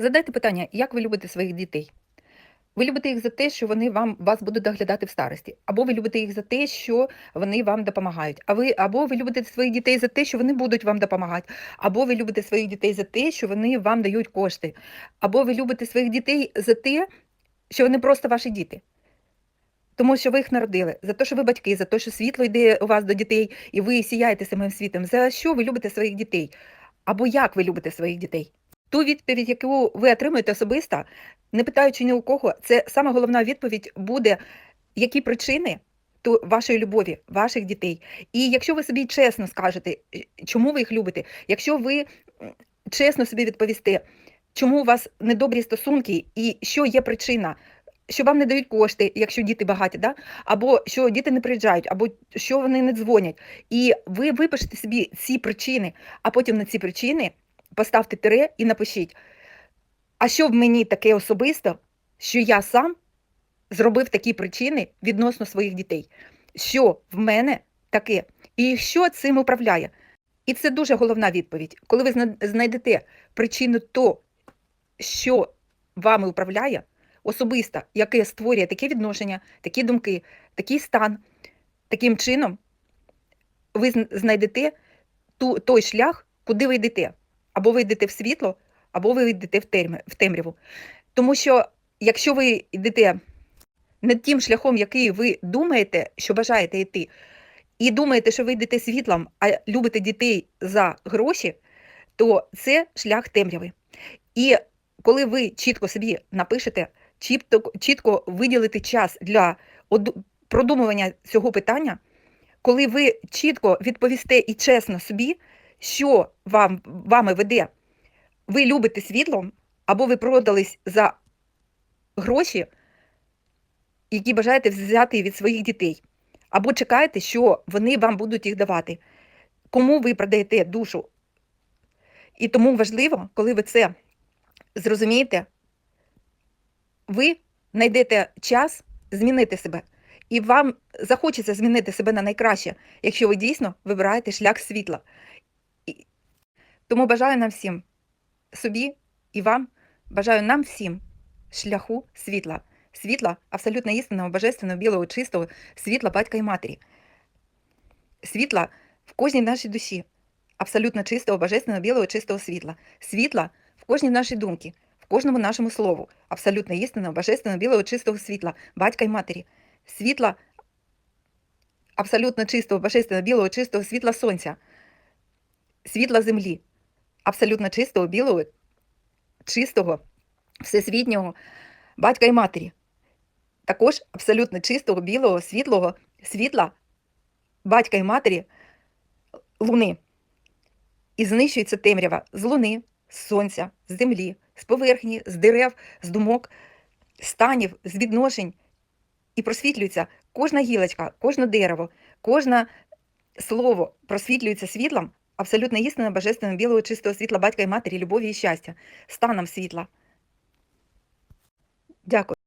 Задайте питання, як ви любите своїх дітей? Ви любите їх за те, що вони вам вас будуть доглядати в старості, або ви любите їх за те, що вони вам допомагають. А ви або ви любите своїх дітей за те, що вони будуть вам допомагати, або ви любите своїх дітей за те, що вони вам дають кошти, або ви любите своїх дітей за те, що вони просто ваші діти. Тому що ви їх народили, за те, що ви батьки, за те, що світло йде у вас до дітей, і ви сіяєте самим світом. За що ви любите своїх дітей? Або як ви любите своїх дітей? Ту відповідь, яку ви отримуєте особисто, не питаючи ні у кого, це саме головна відповідь буде, які причини ту вашої любові, ваших дітей. І якщо ви собі чесно скажете, чому ви їх любите, якщо ви чесно собі відповісте, чому у вас недобрі стосунки і що є причина, що вам не дають кошти, якщо діти багаті, да? або що діти не приїжджають, або що вони не дзвонять. І ви випишете собі ці причини, а потім на ці причини поставте тире і напишіть, а що в мені таке особисто, що я сам зробив такі причини відносно своїх дітей? Що в мене таке? І що цим управляє? І це дуже головна відповідь. Коли ви зна- знайдете причину то, що вами управляє, особисто, яке створює таке відношення, такі думки, такий стан, таким чином ви знайдете ту, той шлях, куди ви йдете. Або ви йдете в світло, або ви йдете в, терм- в темряву. Тому що якщо ви йдете не тим шляхом, який ви думаєте, що бажаєте йти, і думаєте, що ви йдете світлом, а любите дітей за гроші, то це шлях темряви. І коли ви чітко собі напишете, чітко, чітко виділите час для продумування цього питання, коли ви чітко відповісте і чесно собі, що вам, вами веде, ви любите світлом, або ви продались за гроші, які бажаєте взяти від своїх дітей, або чекаєте, що вони вам будуть їх давати. Кому ви продаєте душу? І тому важливо, коли ви це зрозумієте, ви знайдете час змінити себе. І вам захочеться змінити себе на найкраще, якщо ви дійсно вибираєте шлях світла. І- Тому бажаю нам всім, собі і вам, бажаю нам всім шляху світла. Світла абсолютно істинного, божественного, білого, чистого, світла батька і матері. Світла в кожній нашій душі, абсолютно чистого, божественного, білого, чистого світла. Світла в кожній нашій думці, в кожному нашому слову, абсолютно істинного, божественного, білого, чистого світла, батька і матері. Світла абсолютно чистого, божественного, білого, чистого світла сонця, світла землі, абсолютно чистого, білого, чистого, всесвітнього батька і матері. Також абсолютно чистого, білого, світлого світла батька і матері луни. І знищується темрява з луни, з сонця, з землі, з поверхні, з дерев, з думок, станів, з відношень. І просвітлюється кожна гілочка, кожне дерево, кожне слово просвітлюється світлом, абсолютно істинно божественного білого чистого світла батька і матері, любові і щастя, станом світла. Дякую.